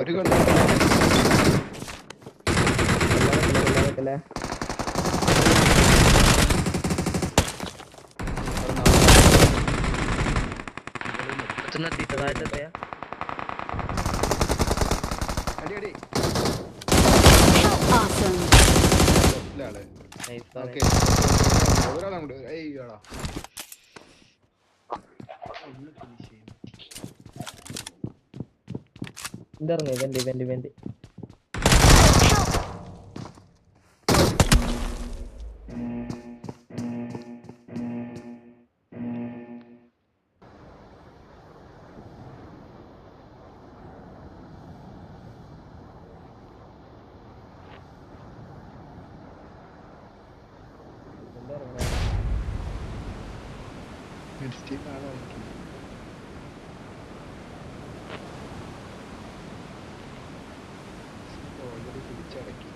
ഒരു കൊല്ലം വെക്കല്ലേ എത്തുന്ന എത്തിയിട്ട് ഇതറിഞ്ഞു ഇവന്റ് ഇവന്റ് ഇവന്റ് പിടിച്ചടക്കി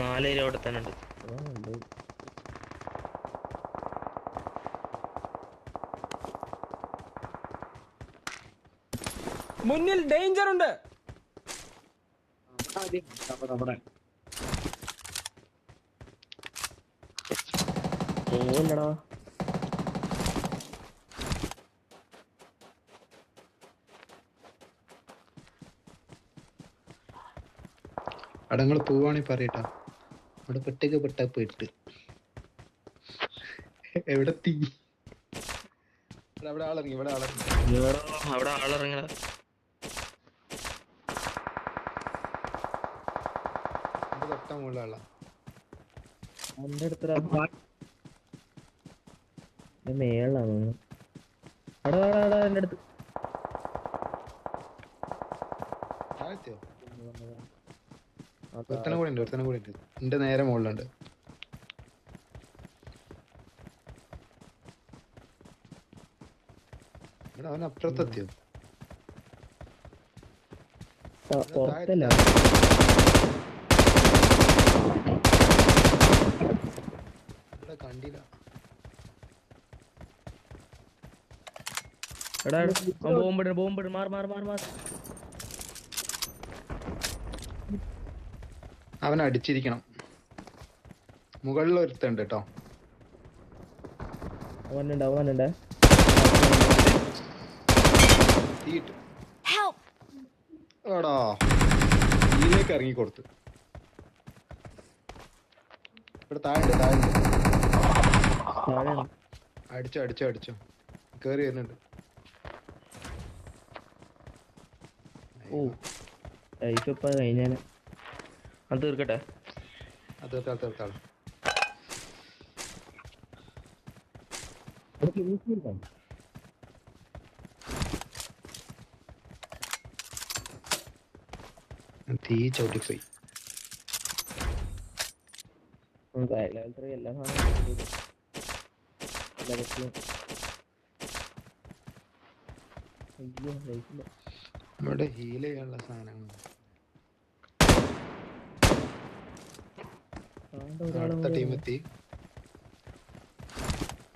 നാല് അവിടെ തന്നെ ഉണ്ട്. മുന്നിൽ ഡേഞ്ചർ ഉണ്ട്. പോവില്ലടാ അടങ്ങൾ പോവാണെങ്കിൽ പറയട്ടാ. അവിടെ പെട്ടേക്ക് പെട്ടാ പോയിട്ട്. എവിടെ തീ? അവിടെ ആളിറങ്ങി ഇവിടെ ആളിറങ്ങി. അവിടെ ആളിറങ്ങണ. എന്റെ തൊട്ട എന്റെ അവിടെ അവിടെ അവിടെ എന്റെ അടുത്ത്. താഴത്തെയോ? ഒരുത്തനെ കൂടെ ഉണ്ട് ഒരുത്തനെ കൂടെ ഉണ്ട്. എന്റെ നേരെ മുകളിലുണ്ട്. അവൻ അപ്പുറത്തെത്തിയോ? പുറത്തല്ല. കണ്ടില്ല. എടാ ബോംബിട് ബോംബിട് മാർ മാർ മാർ മാർ അവൻ അടിച്ചിരിക്കണം. മുകളിൽ ഒരുത്തുണ്ട് കേട്ടോ അവനുണ്ട്. അവനുണ്ട്! എടാ ഇതിലേക്ക് ഇറങ്ങി കൊടുത്തു. ഇവിടെ താഴെ താഴെ അടിച്ചോ അടിച്ചോ അടിച്ചോ. കേറി വരുന്നുണ്ട്. ഓ ലൈഫ് ഇപ്പൊ കഴിഞ്ഞാൽ അത് തീർക്കട്ടെ. അത് തീർത്താൾ തീർത്താൾ തീ ചവിട്ടിപ്പോയി ലെവൽ ത്രീ എല്ലാ സാധനവും. എല്ലാ ബസ്സിലും. അയ്യോ ലൈഫില്ല നമ്മുടെ ഹീൽ ചെയ്യാനുള്ള സാധനങ്ങൾ. ആണ്ട് ഒരാളും അടുത്ത കൂടി ടീം ഉണ്ട്. എത്തി.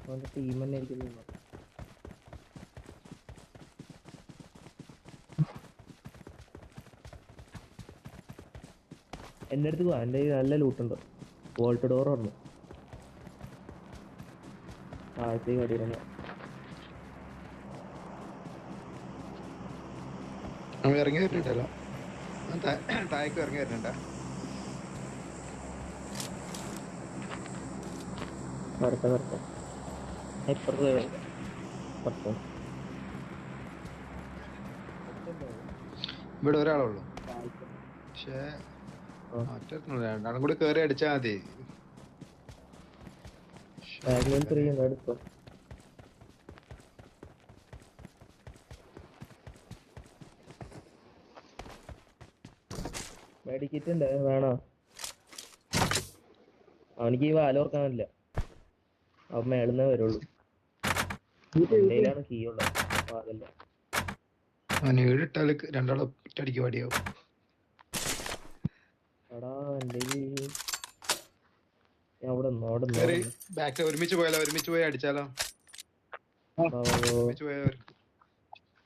അവന്റെ ടീം തന്നെ ഇരിക്കുന്നു എന്റെ അടുത്ത് പോവാ എന്റെ കയ്യിൽ നല്ല ലൂട്ടുണ്ട് വോൾട്ട് ഡോർ ഉണ്ട് താഴത്തേക്ക് അടിയിലാണ് ഇറങ്ങി വരുന്നുണ്ടല്ലോ താഴേക്ക് ഇറങ്ങി വരുന്നുണ്ടോ വരട്ടെ വരട്ടെ. ഇപ്പുറത്ത് പുറത്ത് ഇവിടെ ഒരാളുള്ളൂ പക്ഷേ ആ. മറ്റേ രണ്ടാളും കൂടി കേറി അടിച്ചാ മതി. ബാഗ്ലൈൻ ഉണ്ട് എടുത്തോ മെഡിക്കിറ്റ് ഉണ്ട് വേണോ? അവനിക്ക് ഈ വാലോർക്കാൻ ഓർക്കാനില്ല അവൻ മേളുന്നേ വരുള്ളൂ. എന്റെയിലാണ് കീ ഉള്ളത്. വാലല്ല അവൻ ഏഴിട്ടാൽ രണ്ടാളും ഒറ്റയടിക്ക് പടിയാവും. എടാ എന്റെ ഞാൻ അവിടെ ബാക്ക് ഒരുമിച്ച് പോയാലോ? ഒരുമിച്ച് പോയി അടിച്ചാലോ. ഒരുമിച്ച് പോയാ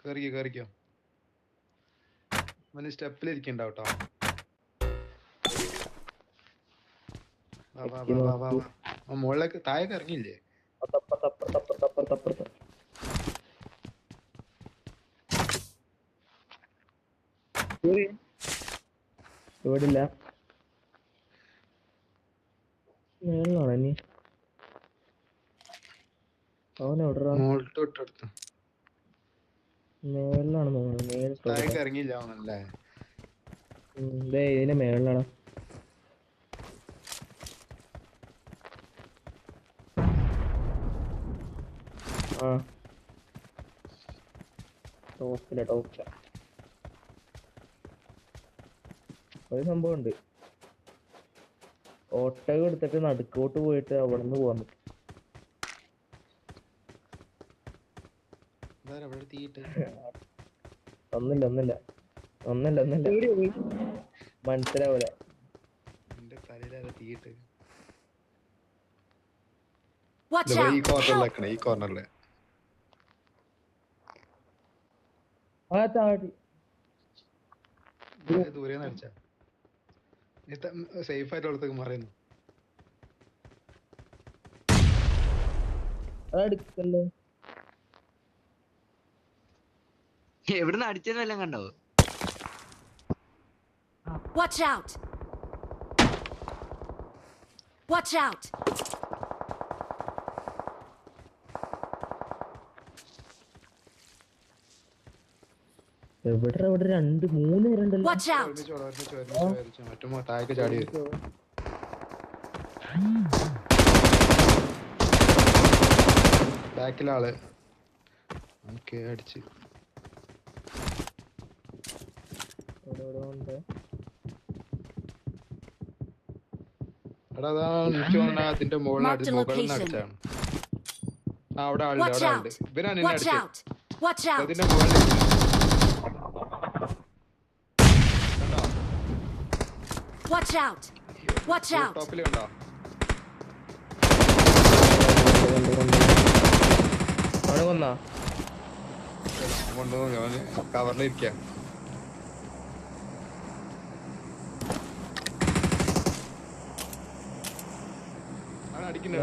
കേറിക്കോ കേറിക്കോ അവന് സ്റ്റെപ്പിലിരിക്കണ്ട മുകളിലേക്ക് താഴേക്ക് ഇറങ്ങിയില്ലേ. ഇവിടില്ല മേളിലാണോ മേളിൽ ഇതിന്റെ മേളിലാണ്? ടോപ്പില ടോപ്പില ഒരു സംഭവം ഉണ്ട് ഒട്ടകം എടുത്തിട്ട് നടുക്കോട്ട് പോയിട്ട് അവിടെ നിന്ന് പോവാൻ പറ്റും. ഒന്നില്ല ഒന്നില്ല ഒന്നില്ല ഒന്നില്ല മനസ്സിലാവൂല ഈ! കോർണറിലേക്കണേ ഈ കോർണറിൽ ആ താടി ദൂരെ സേഫ് ആയിട്ട് മറയുന്നു. അതെടുക്കല്ലേ എവിടുന്ന് വല്ലതും കണ്ടോ? Watch out Watch out! എവിടെ ഇവിടെ രണ്ട് മൂന്ന് പേരുണ്ടല്ലോ. താഴേക്ക് ചാടി ബാക്കിലാൾ. അടിച്ച്. അതിന്റെ മുകളിൽ. അടിച്ചാണ് അവിടെ ആളുണ്ട് അവിടെ ആളുണ്ട്. ഇവനാ നിന്നെ അടിച്ചത് out! Watch out! അതിന്റെ മുകളിൽ കണ്ടോ Watch out! Watch out! ടോപ്പിൽ കണ്ടോ. അവനെ കൊന്നാ കൊണ്ടുപോകും അവന് കവറിലിരിക്കാം അവൻ അടിക്കണ്ട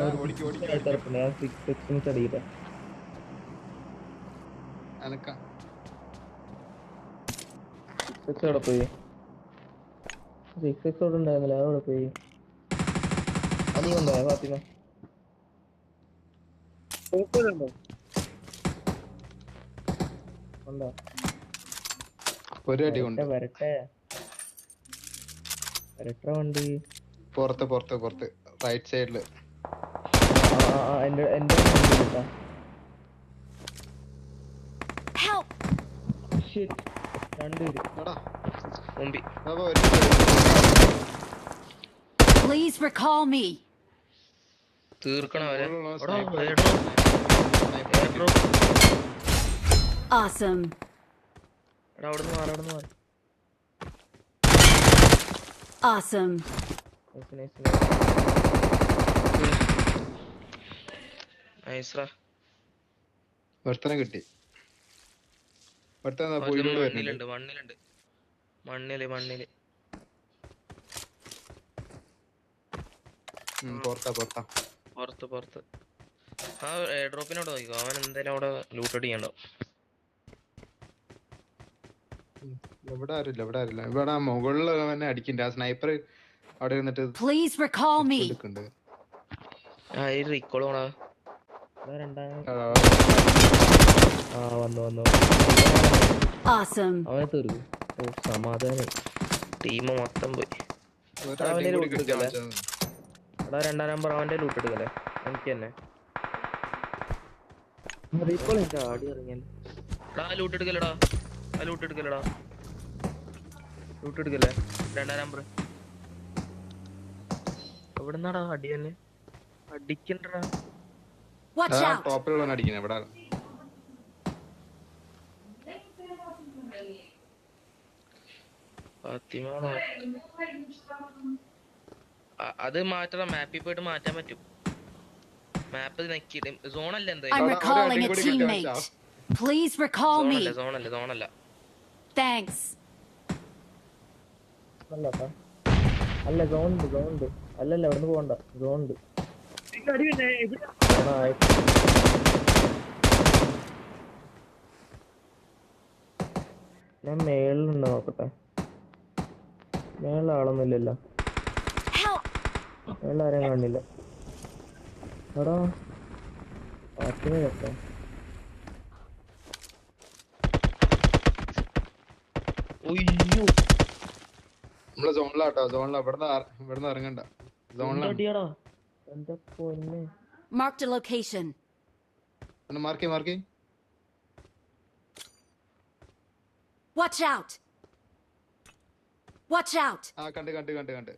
സിക്സ് സിക്സ് അവിടെ ഉണ്ടായിരുന്നില്ല അതവിടെ പോയി? അത് നീ കൊണ്ടുപോയ ഫാത്തിമ കൊണ്ടോ ഒരു അടി കൊണ്ട്. വരട്ടെ. വരട്ടെ വണ്ടി. പുറത്ത് പുറത്ത് പുറത്ത്. റൈറ്റ് സൈഡിൽ എന്റെ എന്റെ രണ്ടുപേര് മുമ്പി ഒരു മിനിറ്റ്. Please തീർക്കണം അവരെ. Awesome. എടാ അവിടുന്ന് മാറി അവിടുന്ന് മാറി. Awesome. Nice, nice, nice. നൈസ്രാ ഒരുത്തനെ കിട്ടി. ഒരുത്തൻ അവർ മണ്ണിൽ മണ്ണിൽ. പുറത്താ പുറത്താ. പുറത്ത് പുറത്ത്. ആ എയർ ഡ്രോപ്പിനോട് നോക്കിക്കോ. അവൻ എന്തായാലും അവിടെ ലൂട്ട് അടിക്കണ്ടോ? ഇവിടെ ആരില്ല ഇവിടെ ആരില്ല ഇവിടെ ആ മുകളിൽ തന്നെ അടിക്കണ്ട. ആ സ്നൈപ്പർ അവിടെ ഇരുന്നിട്ട് പ്ലീസ് recall മീ ആ ഈ റിക്കോൾ ആ, വന്നു വന്നു. അവനെ തീർക്കും. ഓ സമാധാനം. ടീം മൊത്തം പോയി. ഒരു അവനെ അടിയും കൂടി route കിട്ടിയാ എടുക്കല്ലേ? എടാ രണ്ടാം നമ്പർ അവന്റെ ലൂട്ട് എടുക്കല്ലേ? എനിക്ക് തന്നെ. ആടി ഇറങ്ങിയാൽ എടാ ലൂട്ട് എടുക്കലടാ ആ ലൂട്ട് എടുക്കലടാ ലൂട്ട് എടുക്കല്ലേ? രണ്ടാം നമ്പർ എവിടുന്നാടാ അടി തന്നെ അടിക്കണ്ടടാ. ടോപ്പിലുള്ള അടിക്കണേ out. ഫാത്തിമ അത് മാറ്റണം. മാപ്പിൽ പോയിട്ട് മാറ്റാൻ പറ്റും. മാപ്പ് നെക്കിയിട്ട് സോണല്ല I'm എന്തായാലും que അല്ല Thanks. അല്ല ട്ടാ. അല്ല സോൺ ഉണ്ട് സോൺ ഉണ്ട് അല്ലല്ല ഇവിടുന്ന് പോകണ്ട. സോൺ ഉണ്ട്. ഞാൻ മേളിലുണ്ട് നോക്കട്ടെ. മേളിൽ ആളൊന്നുമില്ലല്ലോ! മേളിൽ ആരെയും കാണില്ല. എടാ. പാട്ടിന് കേട്ടോ. നമ്മൾ സോണിലാട്ടോ. സോണില. ഇവിടുന്ന് ഇറ- ഇവിടുന്ന് ഇറങ്ങണ്ട. പൊന്നെ. മാർക്ക് ലൊക്കേഷൻ ഒന്ന് മാർക്കി മാർക്കി Watch out! Watch out! ആ കണ്ട് കണ്ട് കണ്ട് കണ്ട്.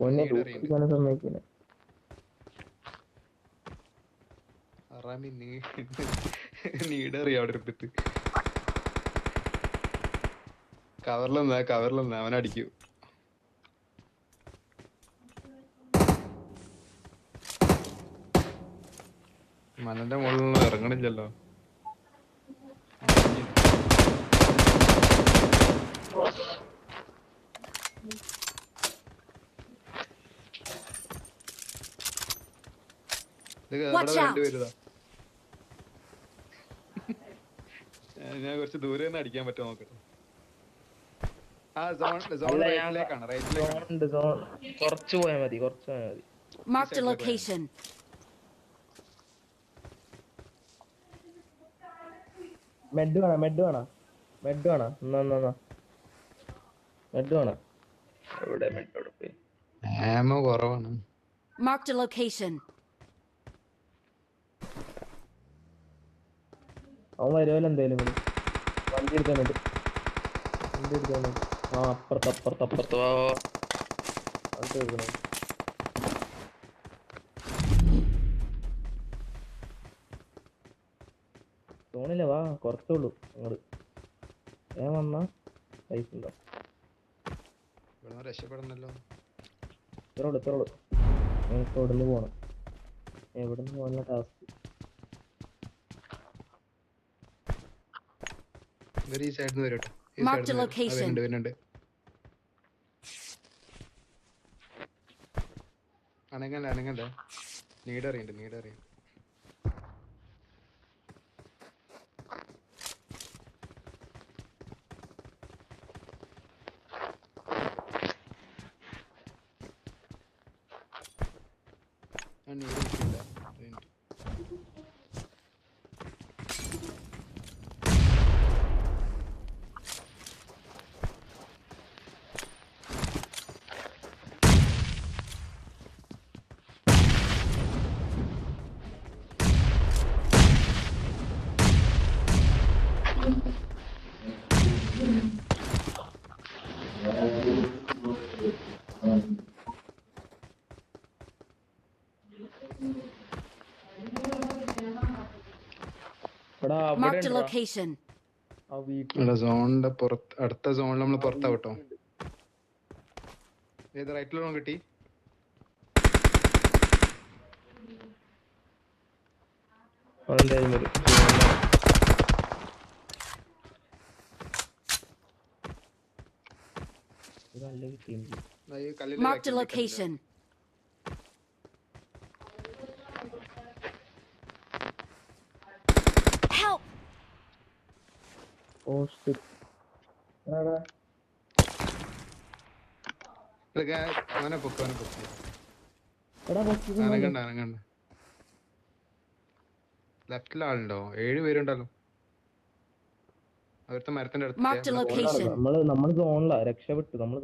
ഉണ്ട്. ലൂപ്പിക്കാനും സമ്മതിക്കില്ല. അറാമി നീ നീടറിയ അവിടെ എടുത്തിട്ട് കവറിലെന്നാ കവറിലെന്നാ അവനടിക്കൂ മലന്റെ മുകളിൽ നിന്ന് ഇറങ്ങണില്ലല്ലോ ഇത് Watch അവിടെ out. രണ്ടുപേരുതാ ഞാൻ കുറച്ച് ദൂരെ നിന്ന് അടിക്കാൻ പറ്റുമോ നോക്കട്ടെ ആ സോൺ സോൺ റൈറ്റിലേക്കാണ് റൈറ്റിലേക്കാണ് സോൺ ഉണ്ട് സോൺ കുറച്ച് പോയാൽ മതി കുറച്ച് പോയാൽ മതി. Look location. മെഡ് വേണം മെഡ് വേണം? മെഡ് വേണം? എന്നാ എന്നാ മെഡ് വേണം? എവിടെ മെട്ടോടെ പോയി? ആമോ കുറവാണ്. Mark the location. അവൻ വരുമല്ലോ എന്തായാലും കൂടി. വണ്ടി എടുക്കാനുണ്ട് വണ്ടി. എടുക്കാനുണ്ട് ആ അപ്പുറത്ത് അപ്പുറത്ത് അപ്പുറത്ത്. വണ്ടി എടുക്കണം. തോന്നില്ല വാ കുറച്ചേ ഉള്ളൂ. അങ്ങോട്ട് ഞാൻ വന്നാ പൈസ ഉണ്ടോ? രക്ഷപ്പെടണല്ലോ. ഇത്രയുള്ളൂ ഇത്രയുള്ളൂ ഉള്ളു ഇത്ര ഉള്ളു. നമുക്ക് ഇവിടുന്ന് പോണം? എവിടുന്ന് പോകാനുള്ള ടാസ്ക് ഇവർ ഈ സൈഡിൽ നിന്ന് വരും ഈ Marked side ന്ന് a വരും. ആ, location. വരുന്നുണ്ട് വരുന്നുണ്ട് അനങ്ങണ്ട അനങ്ങണ്ട നീട് അറിയണ്ട് നീട് അറിയണ്ട് ഇവിടെ അവിടെ Marked a ഉണ്ടെടാ. location. ആ വീട്ടിൽ അല്ല സോണിന്റെ പുറത്ത് അടുത്ത സോണിൽ നമ്മൾ പുറത്താവട്ടോ ഏത് റൈറ്റിലോണം കിട്ടി എന്തായാലും വരും ഇത് നല്ല കിട്ടിയെങ്കിൽ ആ, ഈ കല്ലിന്റെ Marked a back ല്, കല്ലിന്റെ. location. ലെഫ്റ്റിൽ ആളുണ്ടോ ഏഴ് പേരുണ്ടല്ലോ. അവിടുത്തെ മരത്തിന്റെ അടുത്ത് location. നമ്മൾ നമ്മൾ സോണിലാ രക്ഷപ്പെട്ടു. നമ്മൾ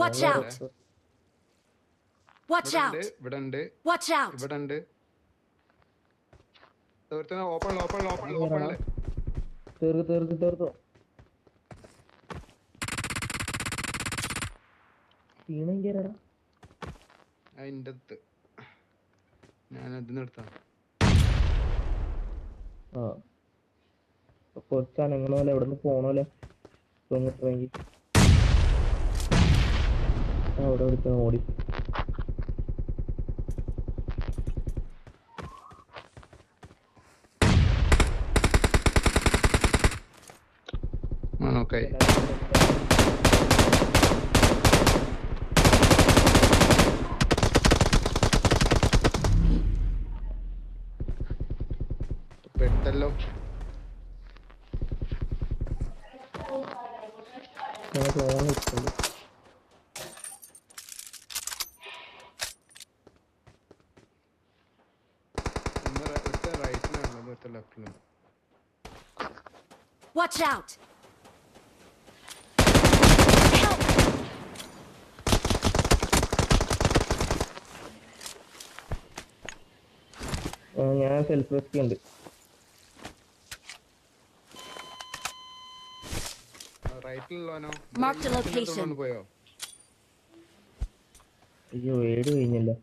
Watch out. ഉണ്ട് ഇവിടെ ഉണ്ട് Watch out! ഇവിടെ ഉണ്ട് ഒരുത്തനെ ഓപ്പൺ ഓപ്പൺ ഓപ്പൺ ഓപ്പൺ തീർക്ക് തീർക്ക് തീർത്തോ. ക്ഷീണം കയറടാ അതിന്റെ അടുത്ത്. ഞാൻ ആ. കുറച്ച് അനങ്ങണ പോലെ എവിടെ നിന്ന് പോണോലെ തോന്നിട്ടുണ്ടെങ്കിൽ അവിടെ എടുക്കാൻ ഓടി ആ നോക്കായി പെട്ടല്ലോ ഞാൻ തോന്നി നിൽക്കുന്നു ഒന്ന് റ- ഒറ്റ റൈറ്റിലാണ് ഒറ്റ ലെഫ്റ്റിലും Watch out! ഞാൻ സെൽഫ് റെസ്ക്യൂ ഉണ്ട്. റൈറ്റിലുള്ളവനോ. പോയോ? അയ്യോ ഏട് കഴിഞ്ഞല്ലോ.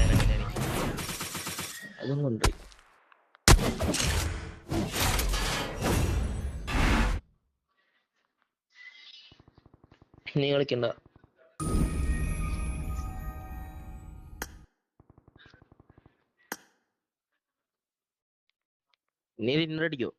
അതും നീ കളിക്കണ്ട. നീ ഡിന്നർ അടിക്കോ?